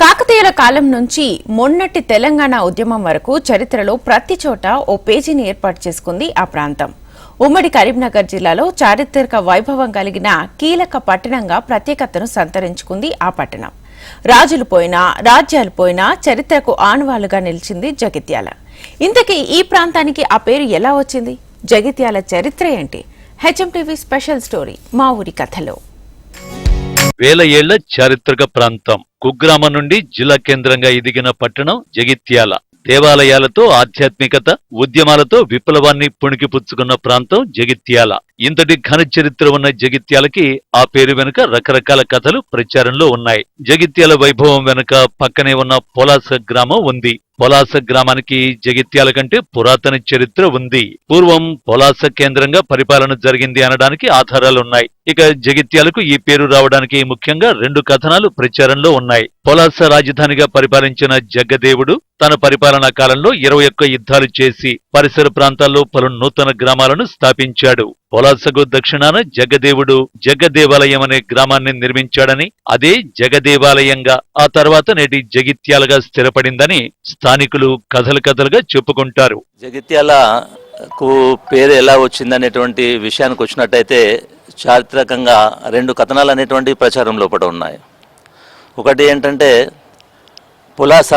కాకతీయుల కాలం నుంచి మొన్నటి తెలంగాణ ఉద్యమం వరకు చరిత్రలో ప్రతి చోట ఓ పేజీని ఏర్పాటు చేసుకుంది ఆ ప్రాంతం. ఉమ్మడి కరీంనగర్ జిల్లాలో చారిత్రక వైభవం కలిగిన కీలక పట్టణంగా ప్రత్యేకతను సంతరించుకుంది ఆ పట్టణం. రాజులు పోయినా రాజ్యాలు పోయినా చరిత్రకు ఆనవాలుగా నిలిచింది జగిత్యాల. ఇంతకీ ఈ ప్రాంతానికి ఆ పేరు ఎలా వచ్చింది? జగిత్యాల చరిత్ర ఏంటి? హెచ్ఎం టీవీ స్పెషల్ స్టోరీ మా ఊరి కథలో. వేల ఏళ్ళ చారిత్రక ప్రాంతం. కుగ్రామం నుండి జిల్లా కేంద్రంగా ఎదిగిన పట్టణం జగిత్యాల. దేవాలయాలతో ఆధ్యాత్మికత ఉద్యమాలతో విప్లవాన్ని పుణికిపుచ్చుకున్న ప్రాంతం జగిత్యాల. ఇంతటి ఘన చరిత్ర ఉన్న జగిత్యాలకి ఆ పేరు వెనుక రకరకాల కథలు ప్రచారంలో ఉన్నాయి. జగిత్యాల వైభవం వెనుక పక్కనే ఉన్న పొలాస గ్రామం ఉంది. పొలాస గ్రామానికి జగిత్యాల కంటే పురాతన చరిత్ర ఉంది. పూర్వం పొలాస కేంద్రంగా పరిపాలన జరిగింది అనడానికి ఆధారాలున్నాయి. ఇక జగిత్యాలకు ఈ పేరు రావడానికి ముఖ్యంగా రెండు కథనాలు ప్రచారంలో ఉన్నాయి. పొలాస రాజధానిగా పరిపాలించిన జగ్గదేవుడు తన పరిపాలనా కాలంలో ఇరవై ఒక్క యుద్ధాలు చేసి పరిసర ప్రాంతాల్లో పలు నూతన గ్రామాలను స్థాపించాడు. పొలాసకు దక్షిణాన జగదేవుడు జగదేవాలయం అనే గ్రామాన్ని నిర్మించాడని అదే జగదేవాలయంగా ఆ తర్వాత నేటి జగిత్యాలగా స్థిరపడిందని స్థానికులు కథలు కథలుగా చెప్పుకుంటారు. జగిత్యాలకు పేరు ఎలా వచ్చిందనేటువంటి విషయానికి వచ్చినట్టయితే చారిత్రకంగా రెండు కథనాలు అనేటువంటి ప్రచారం లోపల ఉన్నాయి. ఒకటి ఏంటంటే పులాస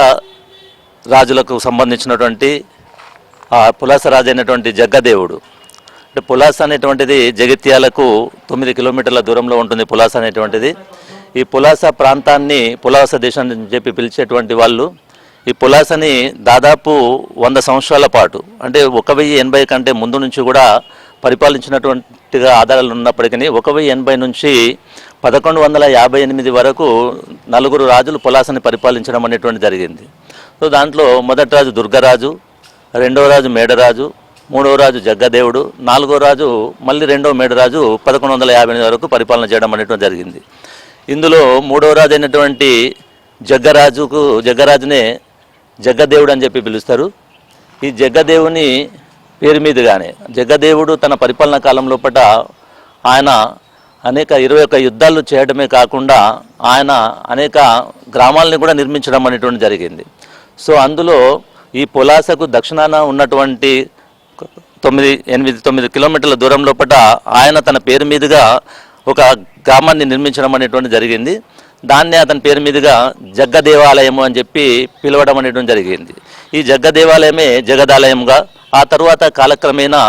రాజులకు సంబంధించినటువంటి ఆ పులాస రాజు అయినటువంటి జగ్గదేవుడు అంటే పులాస అనేటువంటిది జగిత్యాలకు తొమ్మిది కిలోమీటర్ల దూరంలో ఉంటుంది పులాస అనేటువంటిది. ఈ పులాస ప్రాంతాన్ని పులాస దేశం అని చెప్పి పిలిచేటువంటి వాళ్ళు ఈ పులాసని దాదాపు వంద సంవత్సరాల పాటు అంటే ఒక వెయ్యి ఎనభై కంటే ముందు నుంచి కూడా పరిపాలించినటువంటిగా ఆధారాలు ఉన్నప్పటికీ ఒక వెయ్యి ఎనభై నుంచి పదకొండు వందల యాభై ఎనిమిది వరకు నలుగురు రాజులు పులాసని పరిపాలించడం అనేటువంటి జరిగింది. సో దాంట్లో మొదటి రాజు దుర్గరాజు రెండవ రాజు మేడరాజు మూడవ రాజు జగ్గదేవుడు నాలుగో రాజు మళ్ళీ రెండవ మేడరాజు పదకొండు వందల యాభై ఎనిమిది వరకు పరిపాలన చేయడం అనేటువంటి జరిగింది. ఇందులో మూడవ రాజు అయినటువంటి జగ్గరాజుకు జగ్గరాజునే జగ్గదేవుడు అని చెప్పి పిలుస్తారు. ఈ జగ్గదేవుని పేరు మీదుగానే జగ్గదేవుడు తన పరిపాలన కాలం లోపల ఆయన అనేక ఇరవై ఒక్క యుద్ధాలు చేయడమే కాకుండా ఆయన అనేక గ్రామాలని కూడా నిర్మించడం అనేటువంటి జరిగింది. సో అందులో ఈ పులాసకు దక్షిణాన ఉన్నటువంటి తొమ్మిది ఎనిమిది తొమ్మిది కిలోమీటర్ల దూరం లోపల ఆయన తన పేరు మీదుగా ఒక గ్రామాన్ని నిర్మించడం అనేటువంటి జరిగింది. దాన్నే అతని పేరు మీదుగా జగ్గ దేవాలయము అని చెప్పి పిలవడం అనేటువంటి జరిగింది. ఈ జగ్గ దేవాలయమే జగదాలయంగా ఆ తరువాత కాలక్రమేణా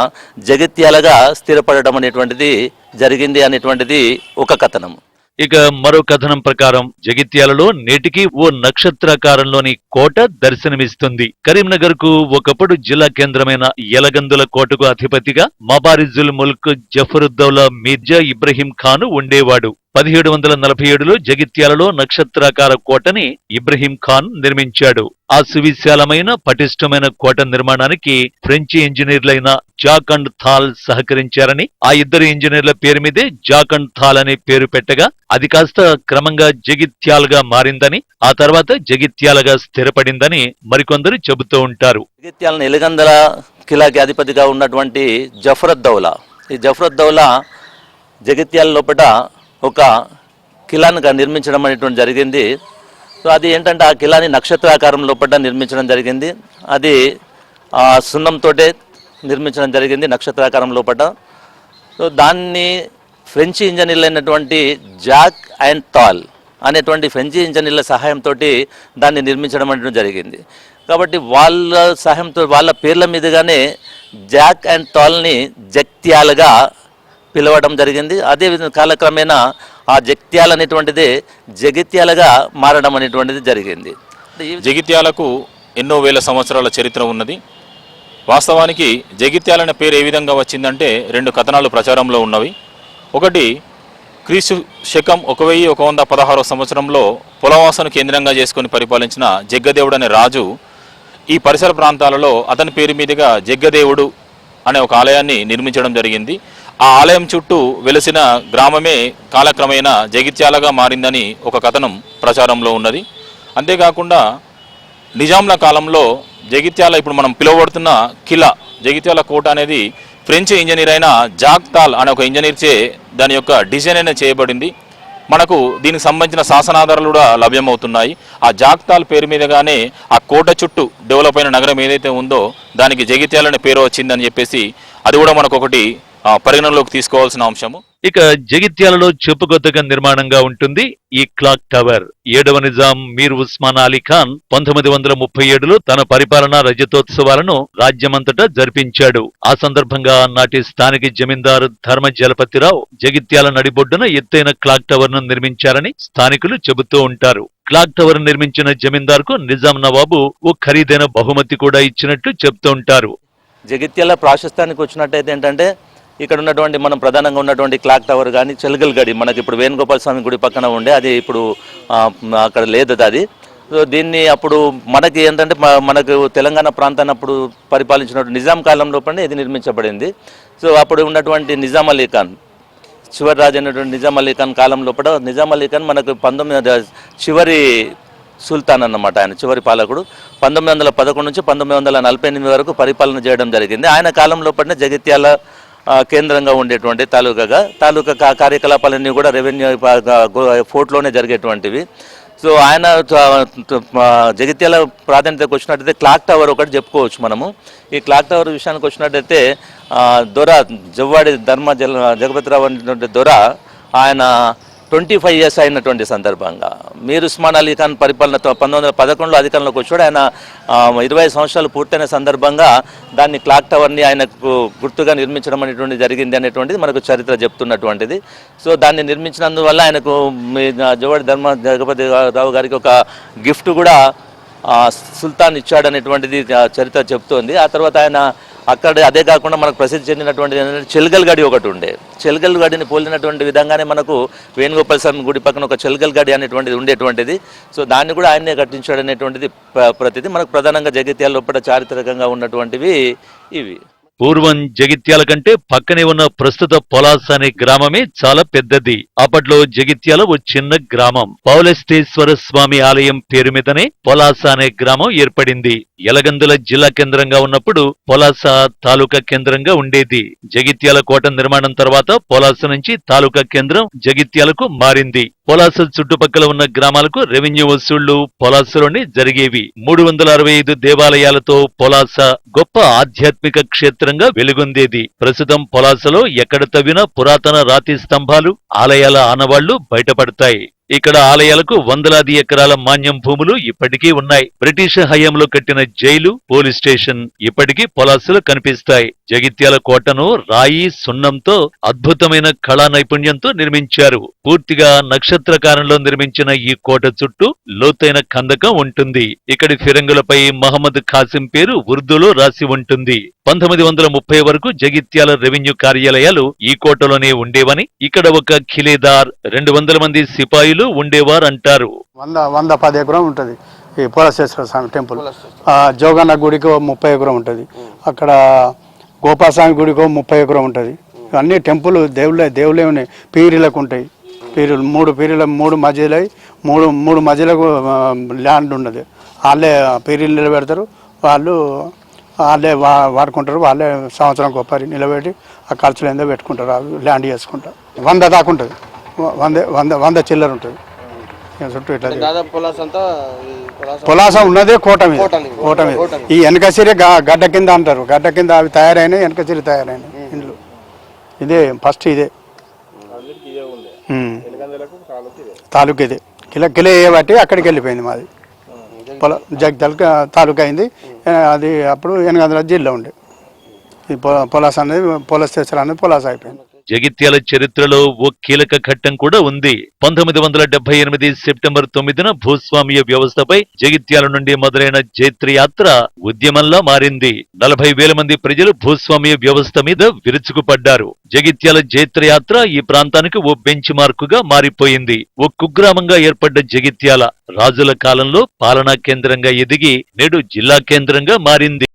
జగిత్యాలగా స్థిరపడడం అనేటువంటిది జరిగింది అనేటువంటిది ఒక కథనం. ఇక మరో కథనం ప్రకారం జగిత్యాలలో నేటికి ఓ నక్షత్రాకారంలోని కోట దర్శనమిస్తుంది. కరీంనగర్కు ఒకప్పుడు జిల్లా కేంద్రమైన యలగందుల కోటకు అధిపతిగా మబారిజుల్ ముల్క్ జఫరుద్దౌలా మీర్జా ఇబ్రహీం ఖాను ఉండేవాడు. పదిహేడు వందల నలభై ఏడులో జగిత్యాలలో నక్షత్రాకార కోటని ఇబ్రహీం ఖాన్ నిర్మించాడు. ఆ సువిశాలమైన పటిష్టమైన కోట నిర్మాణానికి ఫ్రెంచి ఇంజనీర్లైన జాక్ అండ్ థాల్ సహకరించారని ఆ ఇద్దరు ఇంజనీర్ల పేరు మీదే జాక్ అండ్ థాల్ అనే పేరు పెట్టగా అది కాస్త క్రమంగా జగిత్యాల్గా మారిందని ఆ తర్వాత జగిత్యాలగా స్థిరపడిందని మరికొందరు చెబుతూ ఉంటారు. జగిత్యాలను ఎలుగందల కిలాకి అధిపతిగా ఉన్నటువంటి జఫరద్దౌలా ఈ జఫరద్దౌలా జగిత్యాల లోపల ఒక కిలాను నిర్మించడం అనేటువంటి జరిగింది. సో అది ఏంటంటే ఆ కిలాని నక్షత్రాకారం లోపల నిర్మించడం జరిగింది. అది సున్నంతో సున్నంతోటే నిర్మించడం జరిగింది నక్షత్రాకారం లోపల. సో దాన్ని ఫ్రెంచ్ ఇంజనీర్లు అయినటువంటి జాక్ అండ్ తాల్ అనేటువంటి ఫ్రెంచ్ ఇంజనీర్ల సహాయంతో దాన్ని నిర్మించడం అనేటువంటి జరిగింది. కాబట్టి వాళ్ళ సహాయంతో వాళ్ళ పేర్ల మీదుగానే జాక్ అండ్ థాల్ని జక్త్యాలుగా పిలవడం జరిగింది. అదేవిధంగా కాలక్రమేణా ఆ జగిత్యాల అనేటువంటిది జగిత్యాలుగా మారడం అనేటువంటిది జరిగింది. జగిత్యాలకు ఎన్నో వేల సంవత్సరాల చరిత్ర ఉన్నది. వాస్తవానికి జగిత్యాలనే పేరు ఏ విధంగా వచ్చిందంటే రెండు కథనాలు ప్రచారంలో ఉన్నవి. ఒకటి క్రీస్తు శకం ఒక వెయ్యి ఒక వంద పదహారో సంవత్సరంలో పులవాసను కేంద్రంగా చేసుకొని పరిపాలించిన జగ్గదేవుడు అనే రాజు ఈ పరిసర ప్రాంతాలలో అతని పేరు మీదుగా జగ్గదేవుడు అనే ఒక ఆలయాన్ని నిర్మించడం జరిగింది. ఆ ఆలయం చుట్టూ వెలసిన గ్రామమే కాలక్రమేణా జగిత్యాలగా మారిందని ఒక కథనం ప్రచారంలో ఉన్నది. అంతేకాకుండా నిజాంల కాలంలో జగిత్యాల ఇప్పుడు మనం పిలువబడుతున్న కిలా జగిత్యాల కోట అనేది ఫ్రెంచ్ ఇంజనీర్ అయిన జాక్ తాల్ అనే ఒక ఇంజనీర్ చే దాని యొక్క డిజైన్ అనేది చేయబడింది. మనకు దీనికి సంబంధించిన శాసనాధారాలు కూడా లభ్యమవుతున్నాయి. ఆ జాక్తాల్ పేరు మీదగానే ఆ కోట చుట్టూ డెవలప్ అయిన నగరం ఏదైతే ఉందో దానికి జగిత్యాల అనే పేరు వచ్చిందని చెప్పేసి అది కూడా మనకు పరిగణనలోకి తీసుకోవాల్సిన అంశము. ఇక జగిత్యాలలో చెప్పుకొద్దగా నిర్మాణంగా ఉంటుంది ఈ క్లాక్ టవర్. ఏడవ నిజాం మీర్ ఉస్మాన్ అలీ ఖాన్ పంతొమ్మిది వందల ముప్పై ఏడులో తన పరిపాలనా రజతోత్సవాలను రాజ్యమంతటా జరిపించాడు. ఆ సందర్భంగా నాటి స్థానిక జమీందారు ధర్మ జలపతిరావు జగిత్యాల నడిబొడ్డున ఎత్తైన క్లాక్ టవర్ను నిర్మించారని స్థానికులు చెబుతూ ఉంటారు. క్లాక్ టవర్ నిర్మించిన జమీందార్కు నిజాం నవాబు ఓ ఖరీదైన బహుమతి కూడా ఇచ్చినట్టు చెప్తూ ఉంటారు. జగిత్యాల ప్రాశస్తానికి వచ్చినట్టయితే ఏంటంటే ఇక్కడ ఉన్నటువంటి మనం ప్రధానంగా ఉన్నటువంటి క్లాక్ టవర్ కానీ చెలగల్ గడి మనకి ఇప్పుడు వేణుగోపాల స్వామి గుడి పక్కన ఉండే అది ఇప్పుడు అక్కడ లేదు అది. సో దీన్ని అప్పుడు మనకి ఏంటంటే మనకు తెలంగాణ ప్రాంతాన్ని అప్పుడు పరిపాలించినటువంటి నిజాం కాలంలో లోపలనే ఇది నిర్మించబడింది. సో అప్పుడు ఉన్నటువంటి నిజాం అలీ ఖాన్ చివరి రాజు అయినటువంటి నిజాం అలీ ఖాన్ కాలం లోపల నిజాం అలీ ఖాన్ మనకు పంతొమ్మిది చివరి సుల్తాన్ అన్నమాట ఆయన చివరి పాలకుడు. పంతొమ్మిది వందల పదకొండు నుంచి పంతొమ్మిది వందల నలభై ఎనిమిది వరకు పరిపాలన చేయడం జరిగింది. ఆయన కాలం లోపలనే జగిత్యాల కేంద్రంగా ఉండేటువంటి తాలూకాగా. తాలూకా కా- కార్యకలాపాలన్నీ కూడా రెవెన్యూ ఫోర్ట్లోనే జరిగేటువంటివి. సో ఆయన జగిత్యాల ప్రాధాన్యతకు వచ్చినట్టయితే క్లాక్ టవర్ ఒకటి చెప్పుకోవచ్చు మనము. ఈ క్లాక్ టవర్ విషయానికి వచ్చినట్టయితే దొర జవ్వాడి ధర్మ జల జగపతిరావు అనేటువంటి దొర ఆయన ట్వంటీ ఫైవ్ ఇయర్స్ అయినటువంటి సందర్భంగా. మీరు ఉస్మాన్ అలీ ఖాన్ పరిపాలన పంతొమ్మిది వందల పదకొండులో అధికారంలోకి వచ్చాడు. ఆయన ఇరవై సంవత్సరాలు పూర్తయిన సందర్భంగా దాన్ని క్లాక్ టవర్ని ఆయనకు గుర్తుగా నిర్మించడం అనేటువంటి జరిగింది అనేటువంటిది మనకు చరిత్ర చెప్తున్నటువంటిది. సో దాన్ని నిర్మించినందువల్ల ఆయనకు మీ జవాడి ధర్మ జగపతి రావు గారికి ఒక గిఫ్ట్ కూడా సుల్తాన్ ఇచ్చాడనేటువంటిది చరిత్ర చెప్తోంది. ఆ తర్వాత ఆయన అక్కడ అదే కాకుండా మనకు ప్రసిద్ధి చెందినటువంటి ఏంటంటే చెల్గల్ గడి ఒకటి ఉండే. చెల్గల్ గడిని పోలినటువంటి విధంగానే మనకు వేణుగోపాల స్వామి గుడి పక్కన ఒక చెల్గల్ గడి అనేటువంటిది ఉండేటువంటిది. సో దాన్ని కూడా ఆయనే కట్టించాడు అనేటువంటిది ప్రతిది మనకు ప్రధానంగా జగిత్యాల లోపల చారిత్రకంగా ఉన్నటువంటివి ఇవి. పూర్వం జగిత్యాల కంటే పక్కనే ఉన్న ప్రస్తుత పొలాస అనే గ్రామమే చాలా పెద్దది. అప్పట్లో జగిత్యాల ఓ చిన్న గ్రామం. పౌలస్తేశ్వర స్వామి ఆలయం పేరు మీదనే పొలాస అనే గ్రామం ఏర్పడింది. ఎలగందుల జిల్లా కేంద్రంగా ఉన్నప్పుడు పొలాస తాలూకా కేంద్రంగా ఉండేది. జగిత్యాల కోట నిర్మాణం తర్వాత పొలాస నుంచి తాలూకా కేంద్రం జగిత్యాలకు మారింది. పొలాస చుట్టుపక్కల ఉన్న గ్రామాలకు రెవెన్యూ వసూళ్ళు పొలాసలోనే జరిగేవి. మూడు వందల అరవై ఐదు దేవాలయాలతో పొలాస గొప్ప ఆధ్యాత్మిక క్షేత్రంగా వెలుగొందేది. ప్రస్తుతం పొలాసలో ఎక్కడ తవ్వినా పురాతన రాతి స్తంభాలు ఆలయాల ఆనవాళ్ళు బయటపడతాయి. ఇక్కడ ఆలయాలకు వందలాది ఎకరాల మాన్యం భూములు ఇప్పటికీ ఉన్నాయి. బ్రిటిష్ హయాంలో కట్టిన జైలు పోలీస్ స్టేషన్ ఇప్పటికీ పొలాసులు కనిపిస్తాయి. జగిత్యాల కోటను రాయి సున్నంతో అద్భుతమైన కళా నైపుణ్యంతో నిర్మించారు. పూర్తిగా నక్షత్రకారంలో నిర్మించిన ఈ కోట చుట్టూ లోతైన కందకం ఉంటుంది. ఇక్కడి ఫిరంగులపై మహమ్మద్ ఖాసిం పేరు ఉర్దూలో రాసి ఉంటుంది. పంతొమ్మిది వందల ముప్పై వరకు జగిత్యాల రెవెన్యూ కార్యాలయాలు ఈ కోటలోనే ఉండేవని ఇక్కడ ఒక ఖిలేదార్ రెండు వందల మంది సిపాయి సిపాయిలు ఉండేవారంటారు. వంద వంద పది ఎకరం ఉంటుంది. ఈ పోలశేశ్వర స్వామి టెంపుల్. ఆ, జోగన్న గుడికి ముప్పై ఎకరం ఉంటుంది. అక్కడ గోపాస్వామి గుడికి ముప్పై ఎకరం ఉంటుంది. అన్ని టెంపుల్ దేవుళ్ళే దేవుళ్ళే ఉన్నాయి. పీరీలకు ఉంటాయి. పీరీలు మూడు పీరీల మూడు మధ్యలో మూడు మూడు మధ్యలకు ల్యాండ్ ఉన్నది. వాళ్ళే పీరీలు నిలబెడతారు. వాళ్ళు వాళ్ళే వా వాడుకుంటారు. వాళ్ళే సంవత్సరం గొప్పరి నిలబెట్టి ఆ ఖర్చులు ఏందో పెట్టుకుంటారు. ల్యాండ్ చేసుకుంటారు. వంద దాకా ఉంటుంది. వంద వంద వంద చిల్లర ఉంటుంది. ఇక చుట్టూ ఇట్లా తిరిగి. దాదాపు పొలాస్ అంతా ఈ పొలాస్ పొలాస ఉన్నదే కోట మీద. కోట మీద. కోట మీద. కోట మీద. ఈ వెనకసిరి గడ్డ కింద అంటారు. గడ్డ కింద అవి తయారైనాయి వెనకసిరి తయారైనాయి ఇండ్లు. ఇదే ఫస్ట్ ఇదే. ఉమ్. తాలూకా ఇదే. కిలో కిలో ఏ బట్టి అక్కడికి వెళ్ళిపోయింది మాది. పొల జగదల్ తాలూకా అయింది. ఆ, అది అప్పుడు ఎనగందల జిల్లా ఉండే. ఈ పొల- పొలాస అనేది పొల స్టేషన్ అనేది పొలాస అయిపోయింది. జగిత్యాల చరిత్రలో ఓ కీలక ఘట్టం కూడా ఉంది. పంతొమ్మిది వందల డెబ్బై ఎనిమిది సెప్టెంబర్ తొమ్మిదిన భూస్వామ్య వ్యవస్థపై జగిత్యాల నుండి మొదలైన జైత్రి యాత్ర ఉద్యమంలా మారింది. నలభై వేల మంది ప్రజలు భూస్వామ్య వ్యవస్థ మీద విరుచుకుపడ్డారు. జగిత్యాల జైత్ర యాత్ర ఈ ప్రాంతానికి ఓ బెంచ్ మార్కుగా మారిపోయింది. ఓ కుగ్రామంగా ఏర్పడ్డ జగిత్యాల రాజుల కాలంలో పాలనా కేంద్రంగా ఎదిగి నేడు జిల్లా కేంద్రంగా మారింది.